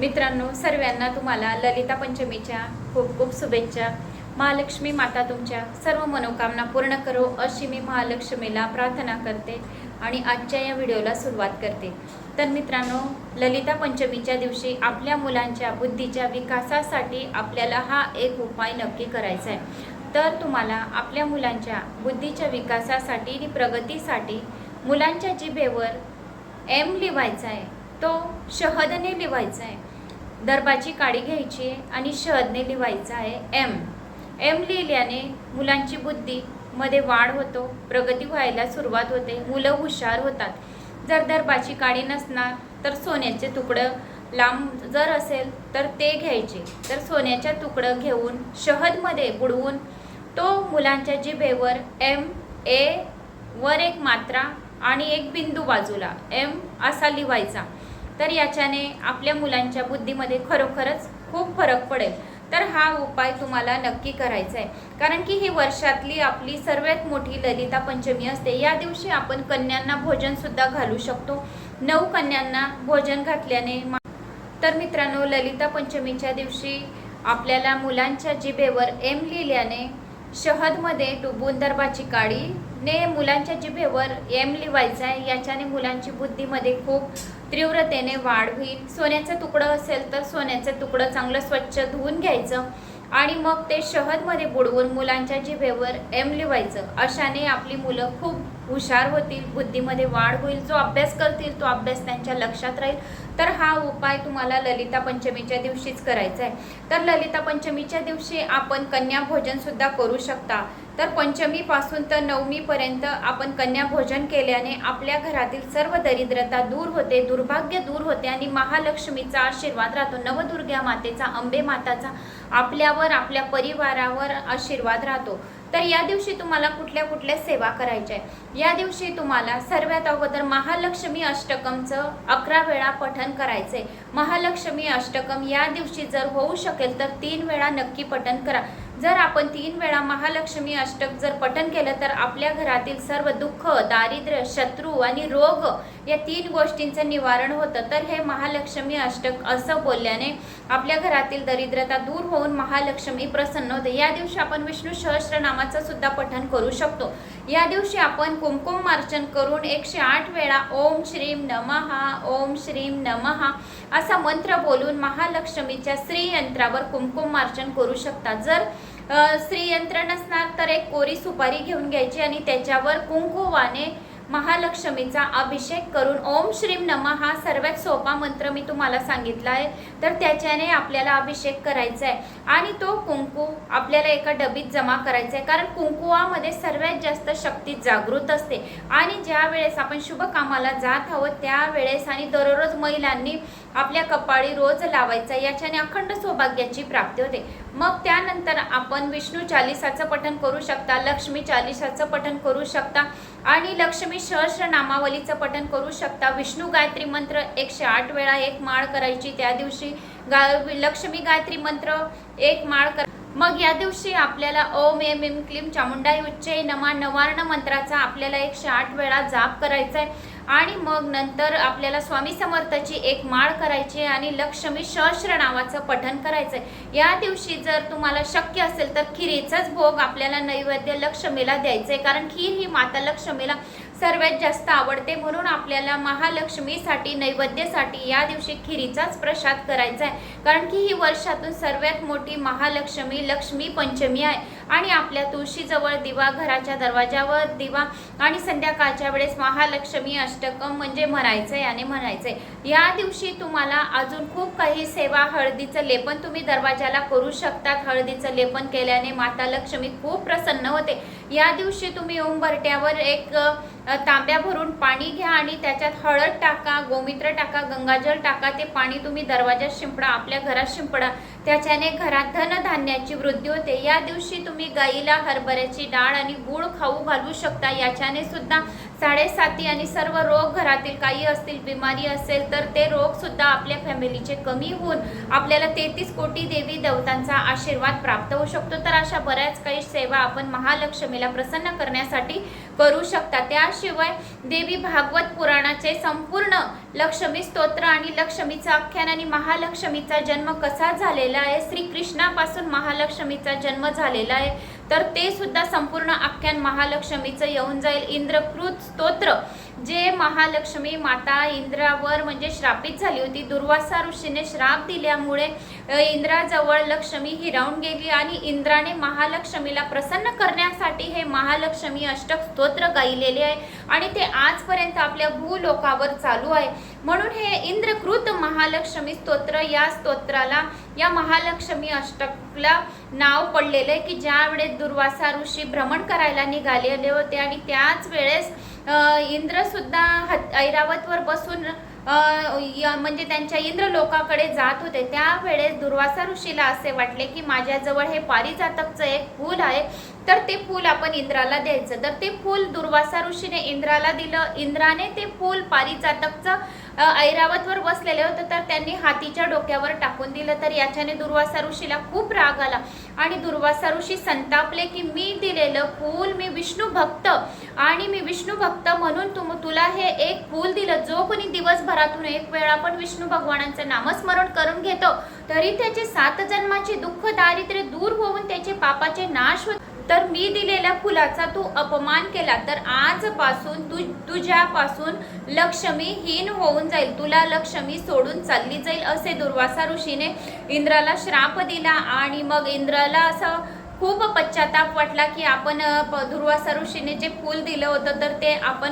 मित्रांनो सर्वांना तुम्हाला ललिता पंचमीच्या खूप खूप शुभेच्छा. महालक्ष्मी माता तुमच्या सर्व मनोकामना पूर्ण करो अशी मी महालक्ष्मीला प्रार्थना करते आणि आजच्या या व्हिडिओला सुरुवात करते. तर मित्रांनो ललिता पंचमीच्या दिवशी आपल्या मुलांच्या बुद्धीच्या विकासासाठी आपल्याला हा एक उपाय नक्की करायचा आहे तर तुम्हाला आपल्या मुलांच्या बुद्धीच्या विकासासाठी आणि प्रगतीसाठी मुलांच्या जिभेवर एम लिवायचा आहे तो शहदने लिवायचा आहे दर्भाची काडी घ्यायची आहे आणि शहदने लिहायचं आहे एम. एम लिहिल्याने मुलांची बुद्धी मध्ये वाढ होतो प्रगती व्हायला सुरुवात होते मुलं हुशार होतात. जर दर्भाची काडी नसणार तर सोन्याचे तुकडं लांब जर असेल तर ते घ्यायचे. तर सोन्याच्या तुकडं घेऊन शहदमध्ये बुडवून तो मुलांच्या जिभेवर एम ए वर एक मात्रा आणि एक बिंदू बाजूला. एम असा लिवायचा. तर याच्याने आपल्या मुलांच्या बुद्धीमध्ये खरोखरच खूप फरक पडेल. तर हा उपाय तुम्हाला नक्की करायचा आहे कारण की ही वर्षातली आपली सर्वात मोठी ललिता पंचमी असते. या दिवशी आपण कन्यांना भोजनसुद्धा घालू शकतो. नऊ कन्यांना भोजन घातल्याने तर मित्रांनो ललिता पंचमीच्या दिवशी आपल्याला मुलांच्या जिभेवर एम लिहिल्याने शहदमध्ये डुबून दर्भाची काळी ने मुलांच्या जिभेवर एम लिवायचं आहे याच्याने मुलांची बुद्धीमध्ये खूप तीव्रतेने वाढ होईल. सोन्याचं तुकडं असेल तर सोन्याचं तुकडं चांगलं स्वच्छ धुवून घ्यायचं. आणि मग ते शहदमध्ये बुडवून मुलांच्या जिभेवर एम लिवायचं. अशाने आपली मुलं खूप हुशार होतील बुद्धीमध्ये वाढ होईल जो अभ्यास करतील तो अभ्यास त्यांच्या लक्षात राहील. तर हा उपाय तुम्हाला ललिता पंचमीच्या दिवशीच करायचा आहे. तर ललिता पंचमीच्या दिवशी आपण कन्या भोजनसुद्धा करू शकता. तर पंचमीपासून तर नवमीपर्यंत आपण कन्या भोजन केल्याने आपल्या घरातील सर्व दरिद्रता दूर होते दुर्भाग्य दूर होते आणि महालक्ष्मीचा आशीर्वाद राहतो. नवदुर्गा मातेचा अंबे माताचा आपल्यावर आपल्या परिवारावर आशीर्वाद राहतो. तर या दिवशी तुम्हाला कुठल्या कुठल्या सेवा करायच्या आहे या दिवशी तुम्हाला सर्वात अगोदर महालक्ष्मी अष्टकमचं अकरा वेळा पठन करायचं आहे महालक्ष्मी अष्टकम या दिवशी जर होऊ शकेल तर तीन वेळा नक्की पठन करा. जर आपण तीन वेळा महालक्ष्मी अष्टक जर पठन केलं तर आपल्या घरातील सर्व दुःख दारिद्र्य शत्रू आणि रोग या तीन गोष्टींचं निवारण होतं. तर हे महालक्ष्मी अष्टक असं बोलल्याने आपल्या घरातील दरिद्रता दूर होऊन महालक्ष्मी प्रसन्न होते. या दिवशी आपण विष्णू सहस्रनामाचं सुद्धा पठन करू शकतो. या दिवशी आपण कुमकुम मार्चन करून एकशे आठ वेळा ओम श्रीम नमहा ओम श्रीम नमहा असा मंत्र बोलून महालक्ष्मीच्या श्रीयंत्रावर कुमकुम मार्चन करू शकता. जर श्रीयंत्र नसणार तर एक कोरी सुपारी घेऊन घ्यायची आणि त्याच्यावर कुंकुवाने महालक्ष्मीचा अभिषेक करून ओम श्रीम नमः हा सर्वात सोपा मंत्र मी तुम्हाला सांगितला आहे. तर त्याच्याने आपल्याला अभिषेक करायचा आहे आणि तो कुंकू आपल्याला एका डबीत जमा करायचा आहे कारण कुंकुवामध्ये सर्वात जास्त शक्ती जागृत असते. आणि ज्या वेळेस आपण शुभ कामाला जात आहोत त्यावेळेस आणि दररोज महिलांनी आपल्या कपाळी रोज लावायचा याच्याने अखंड सौभाग्याची प्राप्ती होते. मग त्यानंतर आपण विष्णू चालिसाचं पठण करू शकता लक्ष्मी चालिसाचं पठण करू शकता आणि लक्ष्मी सहस्र नामावलीचं पठण करू शकता. विष्णू गायत्री मंत्र एकशे आठ वेळा एक माळ करायची त्या दिवशी गा लक्ष्मी गायत्री मंत्र एक माळ कर. मग या दिवशी आपल्याला ओम एम एम क्लीम चामुंडाई उच्चय नमा नवार्ण मंत्राचा आपल्याला एकशे आठ वेळा जाप करायचा आहे आणि मग नंतर आपल्याला स्वामी समर्थाची एक माळ करायची आहे आणि लक्ष्मी सहस्र नावाचं पठण करायचं आहे या दिवशी जर तुम्हाला शक्य असेल तर खिरीचाच भोग आपल्याला नैवेद्य लक्ष्मीला द्यायचं आहे कारण खीर ही माता लक्ष्मीला सर्वात जास्त आवडते. म्हणून आपल्याला महालक्ष्मीसाठी नैवेद्यासाठी या दिवशी खिरीचाच प्रसाद करायचा आहे कारण की ही वर्षातून सर्वात मोठी महालक्ष्मी लक्ष्मी पंचमी आहे. आणि आपल्या तुळशीजवळ दिवा घराच्या दरवाजावर दिवा आणि संध्याकाळच्या वेळेस महालक्ष्मी अष्टकम म्हणजे म्हणायचं आहे आणि म्हणायचं आहे या दिवशी तुम्हाला अजून खूप काही सेवा हळदीचं लेपन तुम्ही दरवाजाला करू शकतात हळदीचं लेपन केल्याने माता लक्ष्मी खूप प्रसन्न होते. या दिवशी तुम्ही उंबरट्यावर एक तांब्या भरून पाणी घ्या आणि त्याच्यात हळद टाका गोमित्र टाका गंगाजल टाका ते पाणी तुम्ही दरवाजात शिंपडा आपल्या घरात शिंपडा. त्याच्याने घरात धनधान्याची वृद्धी होते. या दिवशी तुम्ही गाईला हरभऱ्याची डाळ आणि गूळ खाऊ घालू शकता. याच्याने सुद्धा साडेसाती आणि सर्व रोग घरातील काही असतील बिमारी असेल तर ते रोग सुद्धा आपल्या फॅमिलीचे कमी होऊन आपल्याला तेहतीस कोटी देवी देवतांचा आशीर्वाद प्राप्त होऊ शकतो. तर अशा बऱ्याच काही सेवा आपण महालक्ष्मीला प्रसन्न करण्यासाठी करू शकता. त्याशिवाय देवी भागवत पुराणाचे संपूर्ण लक्ष्मी स्तोत्र आणि लक्ष्मीचं आख्यान आणि महालक्ष्मीचा जन्म कसा झालेला आहे? श्रीकृष्णापासून महालक्ष्मीचा जन्म झालेला आहे. तर ते सुद्धा संपूर्ण आख्यान महालक्ष्मीचं येऊन जाईल. इंद्रकृत स्तोत्र जे महालक्ष्मी माता इंद्रावर म्हणजे श्रापित झाली होती. दुर्वासा ऋषीने श्राप दिल्यामुळे इंद्राजवळ लक्ष्मी हिरावून गेली आणि इंद्राने महालक्ष्मीला प्रसन्न करण्यासाठी हे महालक्ष्मी अष्टक स्तोत्र गायलेले आहे. आणि ते आजपर्यंत आपल्या भूलोकावर चालू आहे. म्हणून हे इंद्रकृत महालक्ष्मी स्तोत्र या स्तोत्राला या महालक्ष्मी अष्टकला नाव पडलेलं आहे की ज्या वेळेस दुर्वासा ऋषी भ्रमण करायला निघालेले होते आणि त्याच वेळेस इंद्रसुद्धा ह हत- ऐरावतवर बसून य- म्हणजे त्यांच्या इंद्र लोकाकडे जात होते. त्यावेळेस दुर्वासा ऋषीला असे वाटले की माझ्याजवळ हे पारिजातकचं एक फूल आहे तर ते फूल आपण इंद्राला द्यायचं. तर ते फूल दुर्वासा ऋषीने इंद्राला दिलं. इंद्राने ते फूल पारिजातकचं ऐरावतवर बसलेले होते तर त्यांनी हातीच्या डोक्यावर टाकून दिलं. तर याच्याने दुर्वासा ऋषीला खूप राग आला. आणि दुर्वासा ऋषी संतापले की मी दिलेलं फूल मी विष्णू भक्त आणि मी विष्णू भक्त म्हणून तुम तुला हे एक फूल दिलं. जो कोणी दिवसभरातून एक वेळा पण विष्णू भगवानांचं नामस्मरण करून घेतो तरी त्याचे सात जन्माचे दुःख दारिद्र्य दूर होऊन त्याचे पापाचे नाश होत तर मी दिलेल्या फुलाचा तू अपमान केला तर आजपासून तू तुझ्यापासून लक्ष्मी हीन होऊन जाईल. तुला लक्ष्मी सोडून चालली जाईल असे दुर्वासा ऋषीने इंद्राला श्राप दिला आणि मग इंद्राला असं खूप पश्चाताप वाटला की आपण प- दुर्वासा ऋषीने जे फूल दिलं होतं तर ते आपण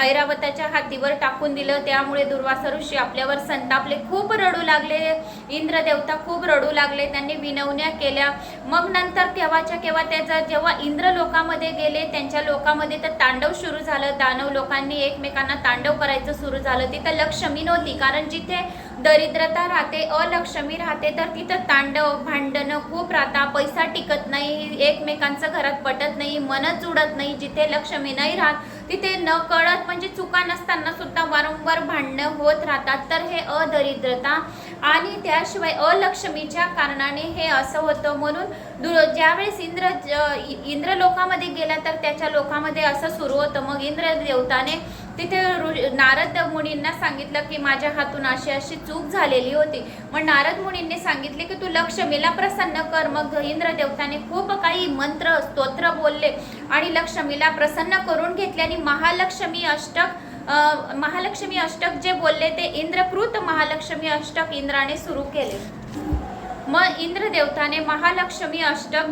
ऐरावताच्या हातीवर टाकून दिलं. त्यामुळे दुर्वासा ऋषी आपल्यावर संतापले. खूप रडू लागले. इंद्रदेवता खूप रडू लागले. त्यांनी विनवण्या केल्या. मग नंतर केव्हाच्या केव्हा त्याचा जेव्हा इंद्र लोकामध्ये गेले त्यांच्या लोकामध्ये तर तांडव सुरू झालं. दानव लोकांनी एकमेकांना तांडव करायचं सुरू झालं. तिथं लक्ष्मी नव्हती. कारण जिथे दरिद्रता राहते अलक्ष्मी राहते तर तिथं तांडव भांडणं खूप राहता पैसा टिकत नाही एकमेकांचं घरात पटत नाही मनच जुडत नाही. जिथे लक्ष्मी नाही राहत तिथे न कळत म्हणजे चुका नसताना सुद्धा वारंवार भांडणं होत राहतात. तर हे अदरिद्रता आणि त्याशिवाय अलक्ष्मीच्या कारणाने हे असं होतं. म्हणून दु ज्यावेळेस इंद्र ज- इंद्र लोकामध्ये गेला तर त्याच्या लोकामध्ये असं सुरू होतं. मग इंद्र देवताने तिथे ऋ- नारद मुनींना सांगितलं की माझ्या हातून अशी अशी चूक झालेली होती. मग नारद मुनींनी सांगितले की तू लक्ष्मीला प्रसन्न कर. मग इंद्रदेवताने खूप काही मंत्र स्तोत्र बोलले आणि लक्ष्मीला प्रसन्न करून घेतले आणि महालक्ष्मी अष्टक महालक्ष्मी अष्टक जे बोलले ते इंद्रकृत महालक्ष्मी अष्टक इंद्राने सुरू केले. मग इंद्रदेवताने महालक्ष्मी अष्टक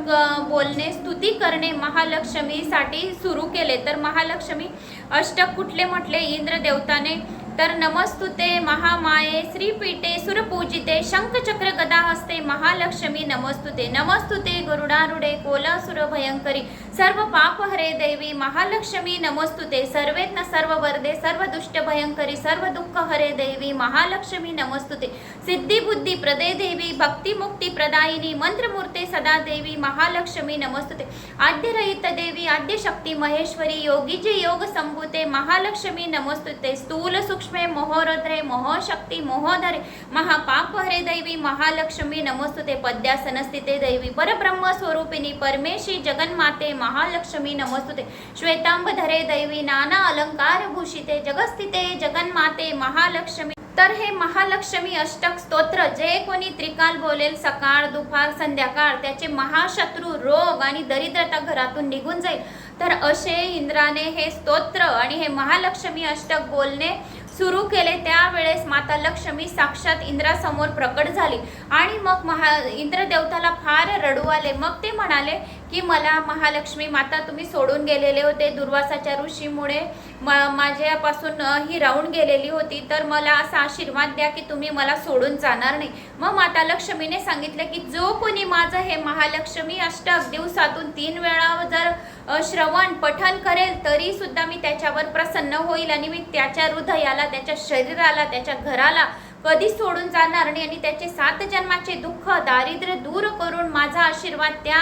बोलणे स्तुती करणे महालक्ष्मीसाठी सुरू केले. तर महालक्ष्मी अष्टक कुठले म्हटले? इंद्रदेवताने तर नमस्तुते महामाये श्रीपीठे सुरपूजिते शंखचक्र गदा हस्ते महालक्ष्मी नमस्तुते. नमस्तुते गरुडारुडे कोलासुर भयंकरी. सर्व पाप हरे देवी महालक्ष्मी नमस्तुते. सर्वेत्न सर्व वरदे सर्व दुष्ट भयंकरी सर्व दुःख हरे देवी महालक्ष्मी नमस्तुते. सिद्धी बुद्धी प्रदे देवी भक्ती मुक्ती प्रदायिनी मंत्रमूर्ते सदा देवी महालक्ष्मी नमस्तुते. आद्यरहित देवी आद्यशक्ती महेश्वरी योगीजी योग संभूते महालक्ष्मी नमस्तुते. स्थूल सूक्ष्मे मोहोरद्रे मोहशक्ती मोहोदरे महापाप हरे दैवी महालक्ष्मी नमोस्तुते. पद्यासनस्थिते दैवी परब्रह्म स्वरूपिणी परमेशी जगन्माते महालक्ष्मी नमस्तुते. श्वेतांबधरे दैवी नाना अलंकार भूषिते जगस्थिते जगन्माते महालक्ष्मी. तर हे महालक्ष्मी अष्टक स्तोत्र जे कोणी त्रिकाल बोलेल सकाळ दुपार संध्याकाळ त्याचे महाशत्रू रोग आणि दरिद्रता घरातून निघून जाईल. तर असे इंद्राने हे स्तोत्र आणि हे महालक्ष्मी अष्टक बोलणे सुरू केले. त्यावेळेस माता लक्ष्मी साक्षात इंद्रासमोर प्रकट झाली आणि मग महा इंद्रदेवताला फार रडू आले. मग ते म्हणाले की मला महालक्ष्मी माता तुम्ही सोडून गेलेले होते दुर्वासाच्या ऋषीमुळे. म माझ्यापासून ही राहून गेलेली होती तर मला असा आशीर्वाद द्या की तुम्ही मला सोडून जाणार नाही. मग माता लक्ष्मीने सांगितलं की जो कोणी माझं हे महालक्ष्मी अष्टक दिवसातून तीन वेळा जर श्रवण पठन करेल तरी सुद्धा मी त्याच्यावर प्रसन्न होईल आणि मी त्याच्या हृदयाला त्याच्या शरीराला त्याच्या घराला कधी सोडून जाणार नाही आणि त्याचे सात जन्माचे दुःख दारिद्र्य दूर करून माझा आशीर्वाद त्या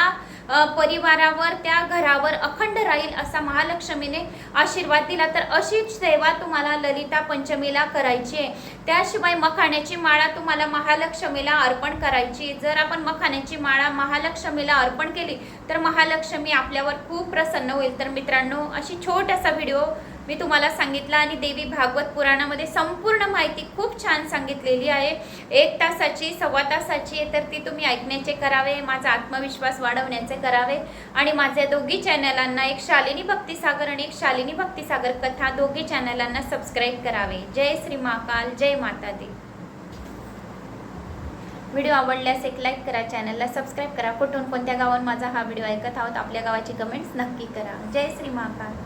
परिवारावर त्या घरावर अखंड राहील असा महालक्ष्मीने आशीर्वाद दिला. तर अशीच सेवा तुम्हाला ललिता पंचमीला करायची आहे. त्याशिवाय मखाण्याची माळा तुम्हाला महालक्ष्मीला अर्पण करायची आहे. जर आपण मखाण्याची माळा महालक्ष्मीला अर्पण केली तर महालक्ष्मी आपल्यावर खूप प्रसन्न होईल. तर मित्रांनो अशी छोटासा व्हिडिओ मी तुम्हाला सांगितला आणि देवी भागवत पुराणामध्ये संपूर्ण माहिती खूप छान सांगितलेली आहे. एक तासाची सव्वा तासाची आहे तर ती तुम्ही ऐकण्याचे करावे माझा आत्मविश्वास वाढवण्याचे करावे. आणि माझ्या दोघी चॅनलांना एक शालिनी भक्तिसागर आणि एक शालिनी भक्तिसागर कथा दोघी चॅनलांना सबस्क्राईब करावे. जय श्री महाकाल जय माता दी. व्हिडिओ आवडल्यास एक लाईक करा चॅनलला सबस्क्राईब करा. कुठून कोणत्या गावात माझा हा व्हिडिओ ऐकत आहोत आपल्या गावाची कमेंट्स नक्की करा. जय श्री महाकाल.